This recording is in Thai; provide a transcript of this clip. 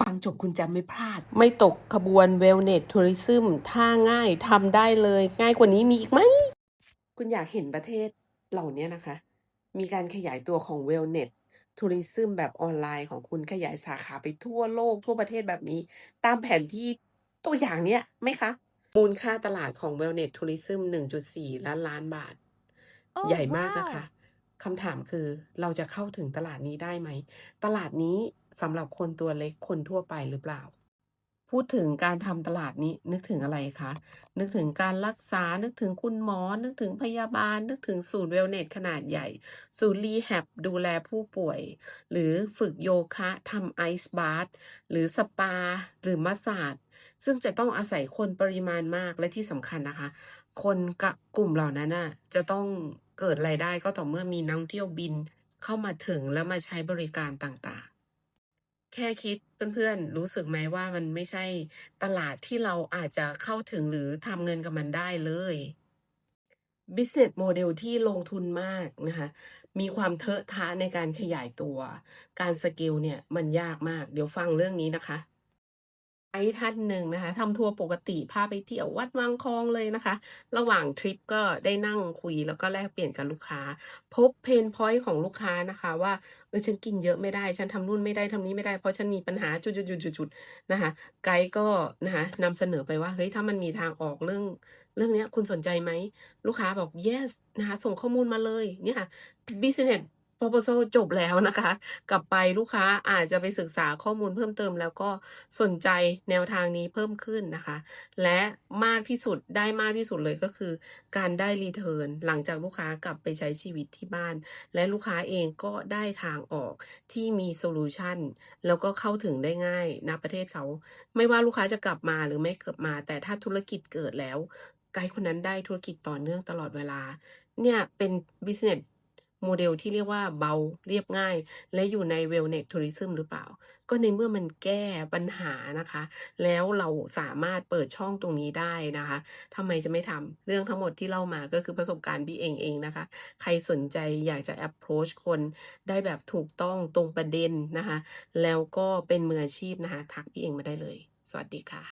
ฟังจบคุณจะไม่พลาด ไม่ตกขบวนเวลเน s ทัวริซึมถ้าง่ายทำได้เลย ง่ายกว่านี้มีอีกไหม คุณอยากเห็นประเทศเหล่านี้นะคะ มีการขยายตัวของ Wellness Tourism แบบออนไลน์ของคุณขยายสาขาไปทั่วโลกทั่วประเทศแบบนี้ ตามแผนที่ตัวอย่างเนี้ยไหมคะ มูลค่าตลาดของ Wellness Tourism 1.4 ล้านล้านบาท Oh, ใหญ่มากนะคะ wow. คำถามคือเราจะเข้าถึงตลาดนี้ได้ไหม ตลาดนี้สำหรับคนตัวเล็กคนทั่วไปหรือเปล่า พูดถึงการทำตลาดนี้นึกถึงอะไรคะ นึกถึงการรักษา นึกถึงคุณหมอ นึกถึงพยาบาล นึกถึงศูนย์เวลเนสขนาดใหญ่ ศูนย์รีแฮบดูแลผู้ป่วย หรือฝึกโยคะทำไอซ์บาร์หรือสปา หรือมัสซาจซึ่งจะต้องอาศัยคนปริมาณมากและที่สำคัญนะคะ คนกะกลุ่มเหล่านั้นน่ะจะต้อง เกิดรายได้ก็ต่อเมื่อมีนักท่องเที่ยวบินเข้ามาถึงแล้วมาใช้บริการต่างๆ แค่คิดเพื่อนๆ รู้สึกไหมว่ามันไม่ใช่ตลาดที่เราอาจจะเข้าถึงหรือทำเงินกับมันได้เลย business model ที่ลงทุนมากนะคะ มีความเทอะทะในการขยายตัว การสเกลเนี่ยมันยากมาก เดี๋ยวฟังเรื่องนี้นะคะ ไอ้ท่านหนึ่งนะคะทำทัวร์ปกติพาไปเที่ยววัดวังคลองเลยนะคะ ระหว่างทริปก็ได้นั่งคุยแล้วก็แลกเปลี่ยนกับลูกค้า พบเพนพอยต์ของลูกค้านะคะ ว่าเออฉันกินเยอะไม่ได้ ฉันทำนู่นไม่ได้ทำนี้ไม่ได้เพราะฉันมีปัญหาจุดๆๆนะคะ ไกด์ก็นะคะนำเสนอไปว่าเฮ้ยถ้ามันมีทางออกเรื่องเรื่องนี้คุณสนใจไหม ลูกค้าบอก yes นะคะส่งข้อมูลมาเลยเนี่ยค่ะ business proposal จบแล้วนะคะ กลับไปลูกค้าอาจจะไปศึกษาข้อมูลเพิ่มเติม แล้วก็สนใจแนวทางนี้เพิ่มขึ้นนะคะ และมากที่สุดได้มากที่สุดเลยก็คือ การได้รีเทิร์นหลังจากลูกค้ากลับไปใช้ชีวิตที่บ้าน และลูกค้าเองก็ได้ทางออกที่มีโซลูชันแล้วก็เข้าถึงได้ง่ายณประเทศเขา ไม่ว่าลูกค้าจะกลับมาหรือไม่กลับมา แต่ถ้าธุรกิจเกิดแล้วไกด์คนนั้นได้ธุรกิจต่อเนื่องตลอดเวลา เนี่ยเป็น business โมเดลที่เรียกว่าเบาเรียบง่าย และอยู่ใน wellness tourism หรือเปล่า ก็ในเมื่อมันแก้ปัญหานะคะ แล้วเราสามารถเปิดช่องตรงนี้ได้นะคะทำไมจะไม่ทำเรื่องทั้งหมดที่เล่ามาก็คือประสบการณ์พี่เองเองนะคะ ใครสนใจอยากจะ approach คนได้แบบถูกต้องตรงประเด็นนะคะ แล้วก็เป็นมืออาชีพนะคะ ทักพี่เองมาได้เลย สวัสดีค่ะ